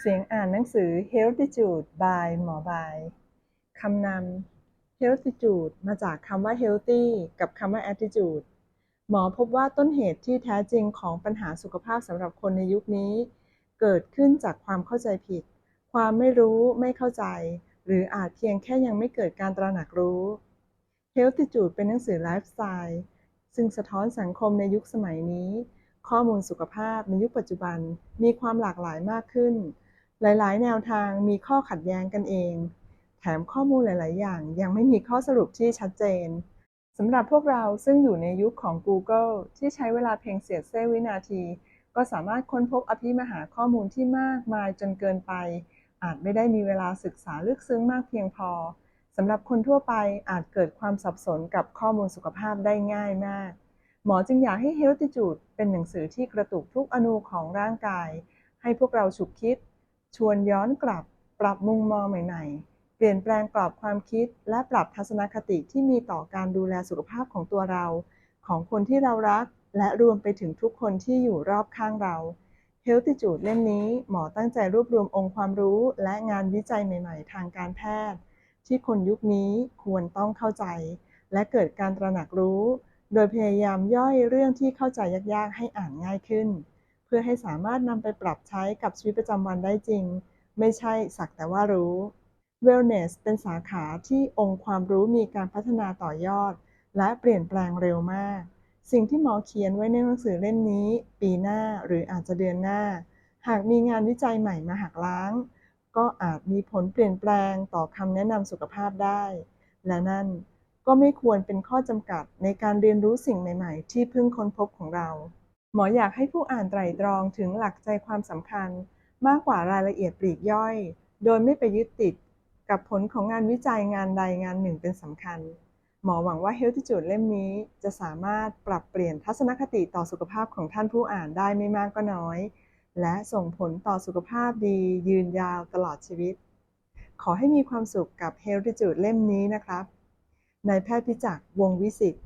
เสียงอ่านหนังสือ Healthitude by หมอบายคำนำ Healthitude มาจากคำว่า healthy กับคำว่า attitude หมอพบว่าต้นเหตุที่แท้จริงของปัญหาสุขภาพสำหรับคนในยุคนี้ เกิดขึ้นจากความเข้าใจผิด ความไม่รู้ไม่เข้าใจ หรืออาจเพียงแค่ยังไม่เกิดการตระหนักรู้ Healthitude เป็นหนังสือไลฟ์สไตล์ซึ่งสะท้อนสังคมในยุคสมัยนี้ ข้อมูลสุขภาพในยุคปัจจุบันมีความหลากหลายมากขึ้น หลายๆ แนวทางมีข้อขัดแย้งกันเอง แถมข้อมูลหลาย ๆ อย่าง ยังไม่มีข้อสรุปที่ชัดเจนสำหรับพวกเราซึ่งอยู่ในยุคของ Google ที่ใช้เวลาเพียงเสียดเสี้ยววินาที ก็สามารถค้นพบอภิมหาข้อมูลที่มากมายจนเกินไป อาจไม่ได้มีเวลาศึกษาลึกซึ้งมากเพียงพอสำหรับคนทั่วไปอาจเกิดความสับสนกับข้อมูลสุขภาพได้ง่ายมาก หมอจึงอยากให้ Healthitude เป็นหนังสือที่กระตุกทุกอนูของร่างกาย ให้พวกเราฉุกคิด ชวนย้อนกลับ ปรับมุมมองใหม่ๆ เปลี่ยนแปลงกรอบความคิด และปรับทัศนคติที่มีต่อการดูแลสุขภาพของตัวเรา ของคนที่เรารัก และรวมไปถึงทุกคนที่อยู่รอบข้างเรา Healthitude เล่มนี้หมอตั้งใจรวบรวมองค์ความรู้ และงานวิจัยใหม่ๆ ทางการแพทย์ ที่คนยุคนี้ควรต้องเข้าใจ และเกิดการตระหนักรู้ โดยพยายามย่อยเรื่องที่เข้าใจยากๆ ให้อ่านง่ายขึ้น พื่อให้สามารถนำไปปรับใช้กับชีวิตประจำวันได้จริง ไม่ใช่สักแต่ว่ารู้ Wellness เป็นสาขาที่องค์ความรู้มีการพัฒนาต่อยอด และเปลี่ยนแปลงเร็วมาก สิ่งที่หมอเขียนไว้ในหนังสือเล่มนี้ ปีหน้าหรืออาจจะเดือนหน้า หากมีงานวิจัยใหม่มาหักล้าง ก็อาจมีผลเปลี่ยนแปลงต่อคำแนะนำสุขภาพได้ และนั่นก็ไม่ควรเป็นข้อจำกัดในการเรียนรู้สิ่งใหม่ ๆ ที่เพิ่งค้นพบของเรา หมออยากให้ผู้อ่านไตร่ตรองถึงหลักใจความสำคัญ มากกว่ารายละเอียดปลีกย่อย โดยไม่ไปยึดติดกับผลของงานวิจัยงานใดงานหนึ่งเป็นสำคัญ หมอหวังว่า Healthitude เล่มนี้ จะสามารถปรับเปลี่ยนทัศนคติต่อสุขภาพของท่านผู้อ่านได้ไม่มากก็น้อย และส่งผลต่อสุขภาพดี ยืนยาวตลอดชีวิต ขอให้มีความสุขกับ Healthitude เล่มนี้นะครับนายแพทย์พิจักวงวิสิทธิ